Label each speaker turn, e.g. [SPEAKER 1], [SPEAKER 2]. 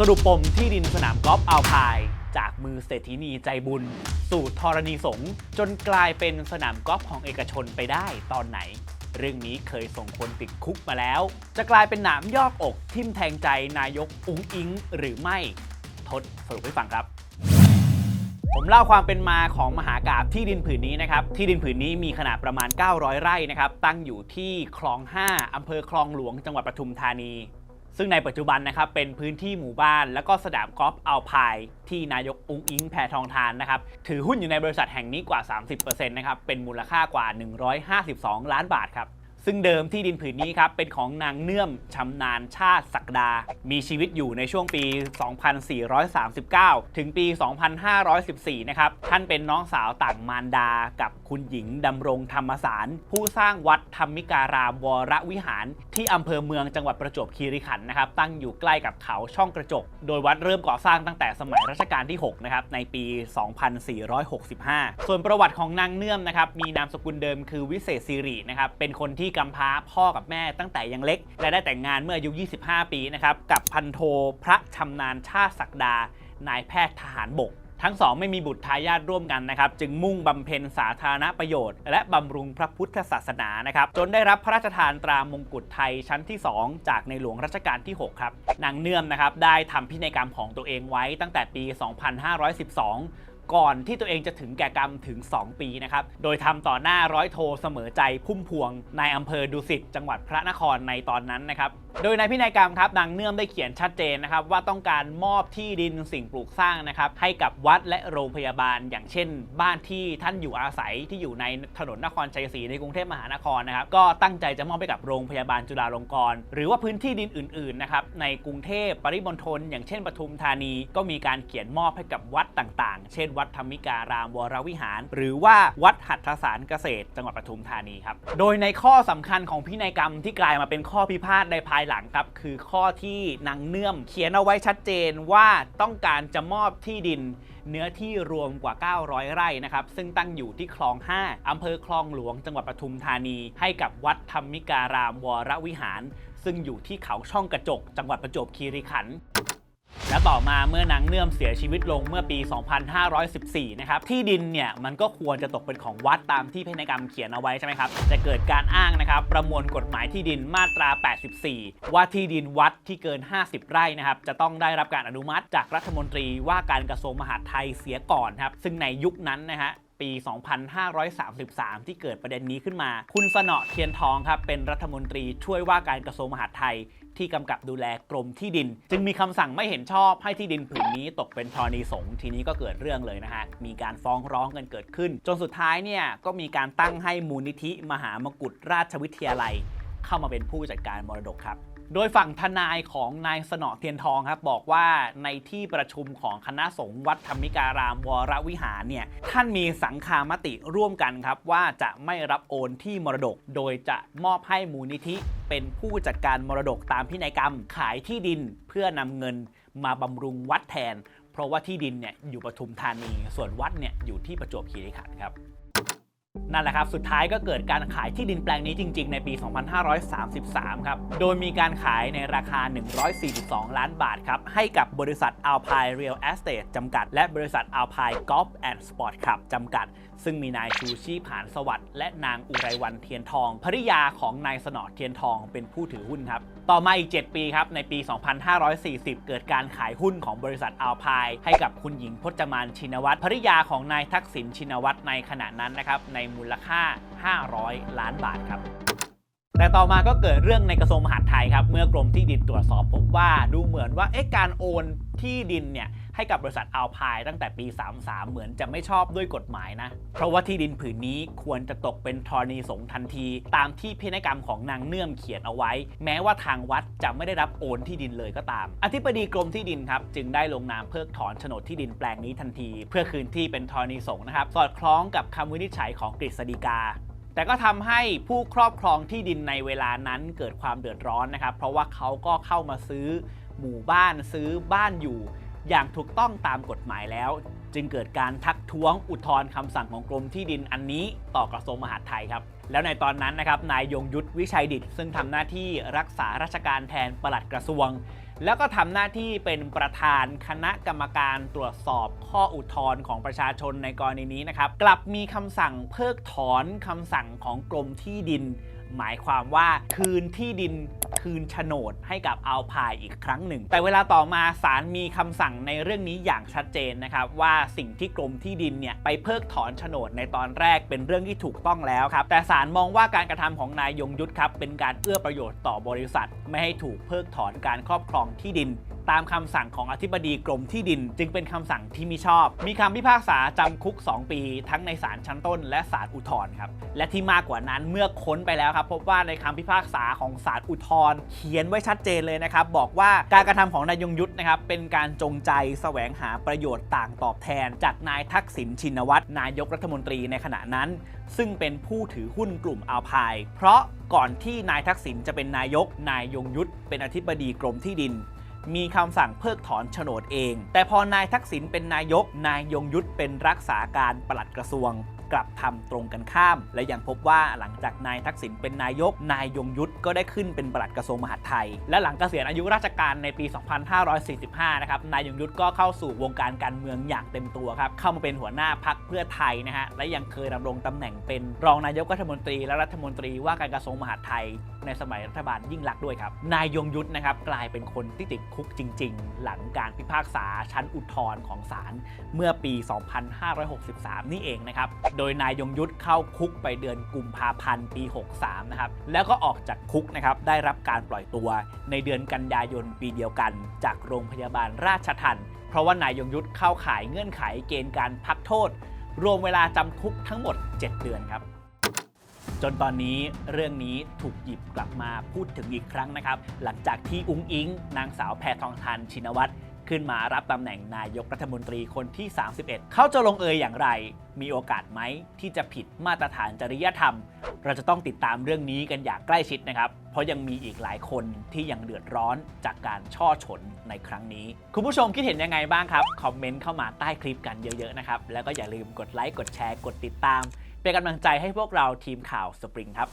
[SPEAKER 1] สรุปปมที่ดินสนามกอล์ฟอัลพายจากมือเศรษฐินีใจบุญ สู่ธรณีสงฆ์จนกลายเป็นสนามกอล์ฟของเอกชนไปได้ตอนไหน เรื่องนี้เคยส่งคนติดคุกมาแล้ว จะกลายเป็นหนามยอกอกทิ่มแทงใจนายกอุงอิงหรือไม่ ทดสรุปให้ฟังครับ ผมเล่าความเป็นมาของมหากาบที่ดินผืนนี้นะครับ ที่ดินผืนนี้มีขนาดประมาณ 900 ไร่นะครับ ตั้งอยู่ที่คลอง 5 อำเภอคลองหลวง จังหวัดปทุมธานี ซึ่งในปัจจุบันนะครับเป็นพื้นที่หมู่บ้าน และก็สนามกอล์ฟอัลพายที่นายกอุ้งอิงแพทองทานนะครับถือหุ้นอยู่ในบริษัทแห่งนี้กว่า 30%นะครับเป็นมูลค่ากว่า 152 ล้านบาทครับซึ่งเดิมที่ดินผืนนี้ครับเป็นของนางเนื่อมชำนาญชาติศักดา มีชีวิตอยู่ในช่วงปี 2439 ถึงปี 2514 นะครับ ท่านเป็นน้องสาวต่างมารดากับคุณหญิงดำรงธรรมสาร ผู้สร้างวัด ธรรมิการามวรวิหาร ที่อำเภอเมืองจังหวัดประจวบคีรีขันธ์นะครับ ตั้งอยู่ใกล้กับเขาช่องกระจก โดยวัดเริ่มก่อสร้างตั้งแต่สมัยรัชกาลที่ 6 นะครับ ในปี 2465 ส่วนประวัติของนางเนื่อมนะครับ มีนามสกุลเดิมคือวิเศษสิรินะครับ เป็นคนที่กำพร้าพ่อกับแม่ตั้งแต่ยังเล็ก และได้แต่งงานเมื่ออายุ 25 ปีนะครับ กับพันโทพระชำนาญชาติศักดา นายแพทย์ทหารบก ทั้งสองไม่มีบุตรทายาทร่วมกันนะครับ จึงมุ่งบำเพ็ญสาธารณประโยชน์ และบำรุงพระพุทธศาสนานะครับ จนได้รับพระราชทานตรามงกุฎไทยชั้นที่ 2 จากในหลวงรัชกาลที่ 6 ครับ นางเนื่อมนะครับได้ทำพินัยกรรมของตัวเองไว้ตั้งแต่ปี 2512ก่อนที่ตัวเองจะถึงแก่กรรมถึง 2 ปีนะครับ โดยทำต่อหน้าร้อยโทเสมอใจพุ่มพวง ในอำเภอดุสิตจังหวัดพระนครในตอนนั้นนะครับ โดยในพินัยกรรมครับนางเนื่อมได้เขียนชัดเจนนะครับว่าต้องการมอบที่ดินสิ่งปลูกสร้างนะครับให้กับวัดและโรงพยาบาล อย่างเช่น บ้านที่ท่านอยู่อาศัยที่อยู่ในถนนนครชัยศรีในกรุงเทพมหานครนะครับก็ตั้งใจจะมอบให้กับโรงพยาบาลจุฬาลงกรณ์หรือว่าพื้นที่ดินอื่นๆนะครับในกรุงเทพปริมณฑลอย่างเช่นปทุมธานีก็มีการเขียนมอบให้กับวัดต่างๆ เช่น วัดธรรมิการามวรวิหาร หรือว่าวัดหัตถสารเกษตร จังหวัดปทุมธานีครับโดยในข้อสำคัญของพินัยกรรมที่กลายมาเป็นข้อพิพาทในภายหลังครับ คือข้อที่นางเนื่อมเขียนเอาไว้ชัดเจนว่าต้องการจะมอบที่ดินเนื้อที่รวมกว่า 900 ไร่นะครับ ซึ่งตั้งอยู่ที่คลอง 5 อำเภอคลองหลวง จังหวัดปทุมธานี ให้กับวัดธรรมิการามวรวิหาร ซึ่งอยู่ที่เขาช่องกระจก จังหวัดประจวบคีรีขันธ์ และต่อมาเมื่อนางเนื่อมเสียชีวิตลงเมื่อปี 2514 นะครับ ที่ดินเนี่ยมันก็ควรจะตกเป็นของวัดตามที่พินัยกรรมเขียนเอาไว้ใช่ไหมครับ จะเกิดการอ้างนะครับ ประมวลกฎหมายที่ดินมาตรา 84 ว่าที่ดินวัดที่เกิน 50 ไร่นะครับ จะต้องได้รับการอนุมัติจากรัฐมนตรีว่าการกระทรวงมหาดไทยเสียก่อนครับ ซึ่งในยุคนั้นนะฮะ ปี 2533 ที่เกิดประเด็นนี้ขึ้นมา คุณสนอเทียนทองครับเป็นรัฐมนตรีช่วยว่าการกระทรวงมหาดไทยที่กำกับดูแลกรมที่ดิน จึงมีคำสั่งไม่เห็นชอบให้ที่ดินผืนนี้ตกเป็นธรณีสงฆ์ทีนี้ก็เกิดเรื่องเลยนะฮะ มีการฟ้องร้องกันเกิดขึ้น จนสุดท้ายเนี่ยก็มีการตั้งให้มูลนิธิ มหามกุฏราชวิทยาลัย เข้ามาเป็นผู้จัดการมรดกครับ โดยฝั่งทนายของนายสนอเทียนทองครับบอกว่าในที่ประชุมของคณะสงฆ์วัดธรรมิการามวรวิหารเนี่ยท่านมีสังคามติร่วมกันครับว่าจะไม่รับโอนที่มรดก โดยจะมอบให้มูลนิธิเป็นผู้จัดการมรดกตามพินัยกรรมขายที่ดินเพื่อนำเงินมาบำรุงวัดแทน เพราะว่าที่ดินเนี่ยอยู่ปทุมธานี ส่วนวัดเนี่ยอยู่ที่ประจวบคีรีขันธ์ครับ นั่นแหละครับ สุดท้ายก็เกิดการขายที่ดินแปลงนี้จริง ๆ ในปี 2533 ครับ โดยมีการขายในราคา 142 ล้านบาทครับ ให้กับบริษัท Alpine Real Estate จำกัด และบริษัท Alpine Golf and Sport Club จำกัด ซึ่งมีนายชูชีผานสวัสดิ์และนางอุไรวันเทียนทองภริยาของนายสนอเทียนทองเป็นผู้ถือหุ้นครับ ต่อมาอีก 7 ปีครับ ในปี 2540 เกิดการขายหุ้นของบริษัทอัลพายให้กับคุณหญิงพจมานชินวัตรภริยาของนายทักษิณชินวัตรในขณะนั้นนะครับในมูลค่า 500 ล้านบาทครับ แต่ต่อมาก็เกิดเรื่องในกระทรวงมหาดไทยครับ เมื่อกรมที่ดินตรวจสอบพบว่าดูเหมือนว่าเอ๊ะการโอนที่ดินเนี่ยให้กับบริษัทอัลพายตั้งแต่ปี 33 เหมือนจะไม่ชอบด้วยกฎหมายนะ เพราะว่าที่ดินผืนนี้ควรจะตกเป็นธรณีสงทันที ตามที่พินัยกรรมของนางเนื่อมเขียนเอาไว้ แม้ว่าทางวัดจะไม่ได้รับโอนที่ดินเลยก็ตาม อธิบดีกรมที่ดินครับ จึงได้ลงนามเพิกถอนโฉนดที่ดินแปลงนี้ทันที เพื่อคืนที่เป็นธรณีสงนะครับสอดคล้องกับคำวินิจฉัยของกฤษฎีกา แต่ก็ทำให้ผู้ครอบครองที่ดินในเวลานั้นเกิดความเดือดร้อนนะครับ เพราะว่าเขาก็เข้ามาซื้อหมู่บ้านซื้อบ้านอยู่ อย่างถูกต้องตามกฎหมายแล้ว จึงเกิดการทักท้วงอุทธรณ์คำสั่งของกรมที่ดินอันนี้ต่อกระทรวงมหาดไทยครับ แล้วในตอนนั้นนะครับนายยงยุทธวิชัยดิตซึ่งทำหน้าที่รักษาราชการแทนปลัดกระทรวง แล้วก็ทำหน้าที่เป็นประธานคณะกรรมการตรวจสอบข้ออุทธรณ์ของประชาชนในกรณีนี้นะครับ กลับมีคำสั่งเพิกถอนคำสั่งของกรมที่ดิน หมายความว่าคืนที่ดินคืนโฉนดให้กับอัลพายอีกครั้งหนึ่ง แต่เวลาต่อมาศาลมีคำสั่งในเรื่องนี้อย่างชัดเจนนะครับว่าสิ่งที่กรมที่ดินเนี่ยไปเพิกถอนโฉนดในตอนแรกเป็นเรื่องที่ถูกต้องแล้วครับ แต่ศาลมองว่าการกระทำของนายยงยุทธครับเป็นการเอื้อประโยชน์ต่อบริษัท ไม่ให้ถูกเพิกถอนการครอบครองที่ดิน ตามคำสั่งของอธิบดีกรมที่ดิน จึงเป็นคำสั่งที่มิชอบ มีคำพิพากษาจำคุก 2 ปี ทั้งในศาลชั้นต้นและศาลอุทธรณ์ครับ และที่มากกว่านั้นเมื่อค้นไปแล้วครับ พบว่าในคำพิพากษาของศาลอุทธรณ์เขียนไว้ชัดเจนเลยนะครับ บอกว่าการกระทำของนายยงยุทธนะครับเป็นการจงใจแสวงหาประโยชน์ต่างตอบแทน จากนายทักษิณชินวัตรนายกรัฐมนตรีในขณะนั้น ซึ่งเป็นผู้ถือหุ้นกลุ่มอัลพายเพราะก่อนที่นายทักษิณจะเป็นนายก นายยงยุทธเป็นอธิบดีกรมที่ดิน มีคำสั่งเพิกถอนโฉนดเอง แต่พอนายทักษิณเป็นนายก นายยงยุทธเป็นรักษาการปลัดกระทรวง กลับทำตรงกันข้าม และยังพบว่าหลังจากนายทักษิณเป็นนายก นายยงยุทธก็ได้ขึ้นเป็นปลัดกระทรวงมหาดไทย และหลังเกษียณอายุราชการในปี 2545 นะครับ นายยงยุทธก็เข้าสู่วงการการเมืองอย่างเต็มตัวครับ เข้ามาเป็นหัวหน้าพักเพื่อไทยนะฮะ และยังเคยดำรงตำแหน่งเป็นรองนายกรัฐมนตรีและรัฐมนตรีว่าการกระทรวงมหาดไทย ในสมัยรัฐบาลยิ่งลักษณ์ด้วยครับ นายยงยุทธนะครับกลายเป็นคนที่ติดคุกจริง ๆ หลังการพิพากษาชั้นอุทธรณ์ของศาลเมื่อปี 2563 นี่เองนะครับโดยนายยงยุทธเข้าคุกไปเดือนกุมภาพันธ์ปี 63 นะครับ แล้วก็ออกจากคุกนะครับได้รับการปล่อยตัวในเดือนกันยายนปีเดียวกัน จากโรงพยาบาลราชทันเพราะว่านายยงยุทธเข้าข่ายเงื่อนไขเกณฑ์การพักโทษ รวมเวลาจำคุกทั้งหมด 7 เดือนครับจนตอนนี้เรื่องนี้ถูกหยิบกลับมาพูดถึงอีกครั้งนะครับ หลังจากที่อุ้งอิง นางสาวแพทองทานชินวัตร ขึ้นมารับตำแหน่งนายกรัฐมนตรีคนที่ 31 เขาจะลงเอยอย่างไร มีโอกาสไหมที่จะผิดมาตรฐานจริยธรรม เราจะต้องติดตามเรื่องนี้กันอย่างใกล้ชิดนะครับ เพราะยังมีอีกหลายคนที่ยังเดือดร้อนจากการช่อฉนในครั้งนี้ คุณผู้ชมคิดเห็นยังไงบ้างครับ คอมเมนต์เข้ามาใต้คลิปกันเยอะๆนะครับ แล้วก็อย่าลืมกดไลค์ กดแชร์ กดติดตาม เป็นกำลังใจให้พวกเราทีมข่าวสปริงครับ